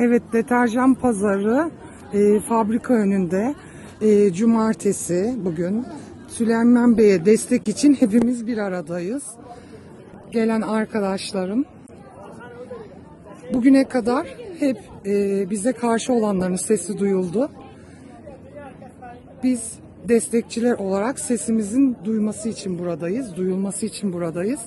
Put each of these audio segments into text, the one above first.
Evet deterjan pazarı e, fabrika önünde e, cumartesi bugün Süleyman Bey'e destek için hepimiz bir aradayız. Gelen arkadaşlarım bugüne kadar hep e, bize karşı olanların sesi duyuldu. Biz destekçiler olarak sesimizin duyması için buradayız, duyulması için buradayız.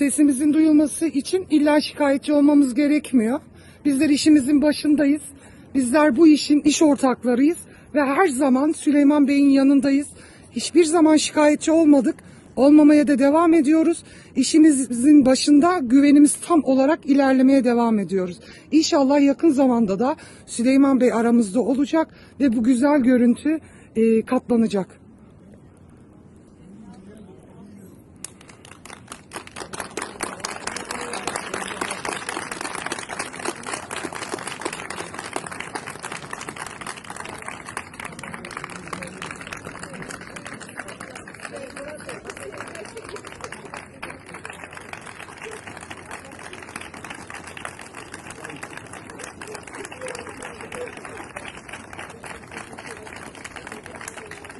Sesimizin duyulması için illa şikayetçi olmamız gerekmiyor. Bizler işimizin başındayız. Bizler bu işin iş ortaklarıyız ve her zaman Süleyman Bey'in yanındayız. Hiçbir zaman şikayetçi olmadık. Olmamaya da devam ediyoruz. İşimizin başında güvenimiz tam olarak ilerlemeye devam ediyoruz. İnşallah yakın zamanda da Süleyman Bey aramızda olacak ve bu güzel görüntü e, katlanacak.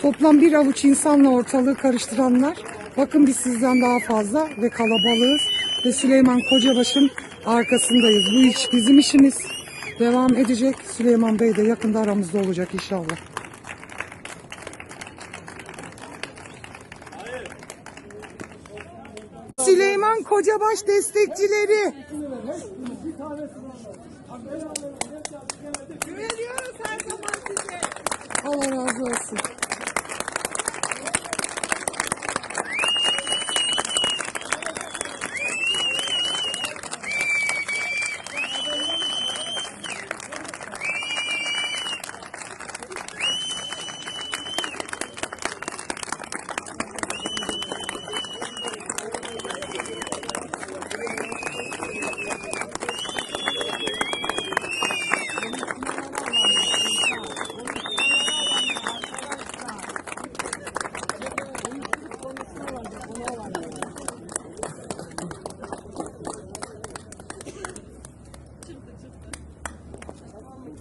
Toplam bir avuç insanla ortalığı karıştıranlar. Bakın biz sizden daha fazla ve kalabalığız. Ve Süleyman Kocabaş'ın arkasındayız. Bu iş bizim işimiz. Devam edecek. Süleyman Bey de yakında aramızda olacak inşallah. Süleyman Kocabaş destekçileri. Güveniyoruz her zaman size. Allah razı olsun.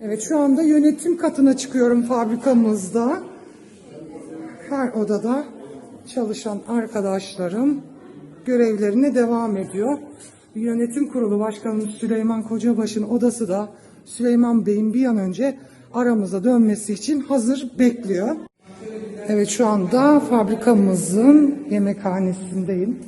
Evet şu anda yönetim katına çıkıyorum fabrikamızda. Her odada çalışan arkadaşlarım görevlerine devam ediyor. Yönetim kurulu başkanımız Süleyman Kocabaş'ın odası da Süleyman Bey'in bir an önce aramıza dönmesi için hazır bekliyor. Evet şu anda fabrikamızın yemekhanesindeyim.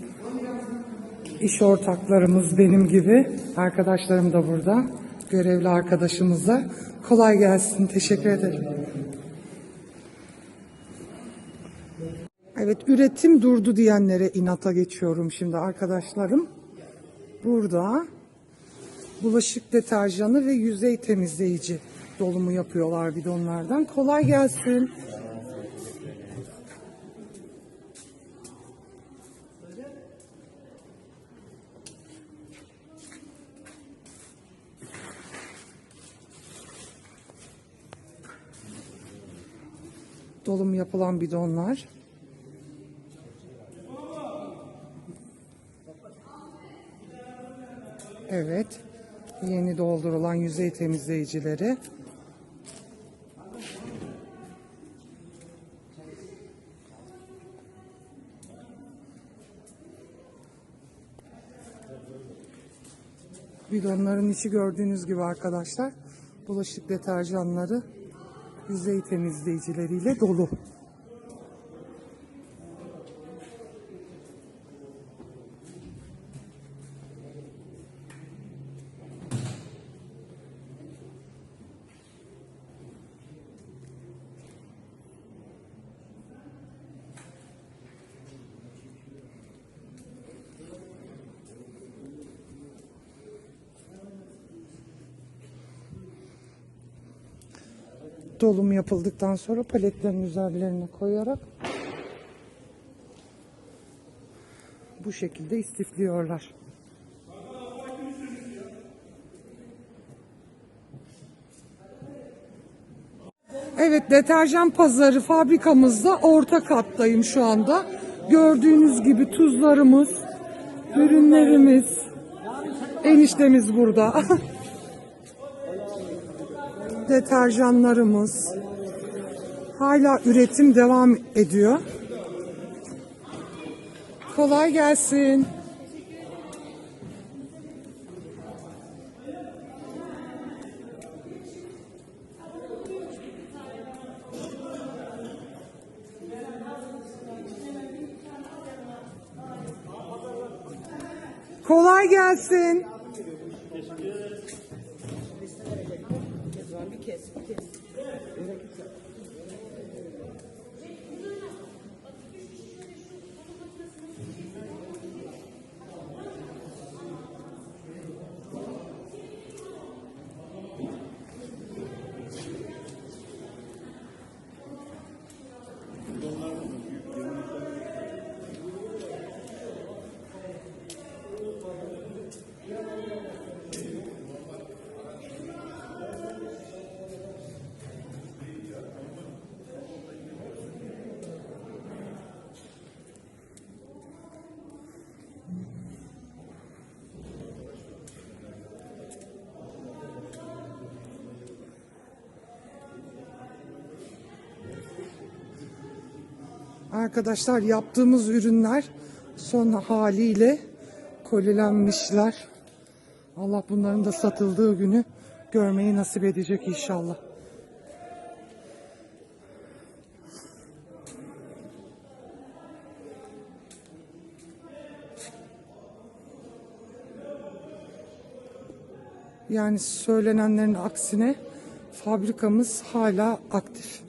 İş ortaklarımız benim gibi. Arkadaşlarım da burada. Görevli arkadaşımıza. Kolay gelsin. Teşekkür ederim. Evet üretim durdu diyenlere inata geçiyorum şimdi arkadaşlarım. Burada bulaşık deterjanı ve yüzey temizleyici dolumu yapıyorlar bidonlardan. Kolay gelsin. dolumu yapılan bidonlar. Evet. Yeni doldurulan yüzey temizleyicileri. Bidonların içi gördüğünüz gibi arkadaşlar bulaşık deterjanları yüzey temizleyicileriyle dolu. Dolum yapıldıktan sonra paletlerin üzerlerine koyarak bu şekilde istifliyorlar. Evet deterjan pazarı fabrikamızda orta kattayım şu anda. Gördüğünüz gibi tuzlarımız, ürünlerimiz, eniştemiz burada. deterjanlarımız hala üretim devam ediyor. Kolay gelsin. Kolay gelsin. Arkadaşlar yaptığımız ürünler son haliyle kolilenmişler. Allah bunların da satıldığı günü görmeyi nasip edecek inşallah. Yani söylenenlerin aksine fabrikamız hala aktif.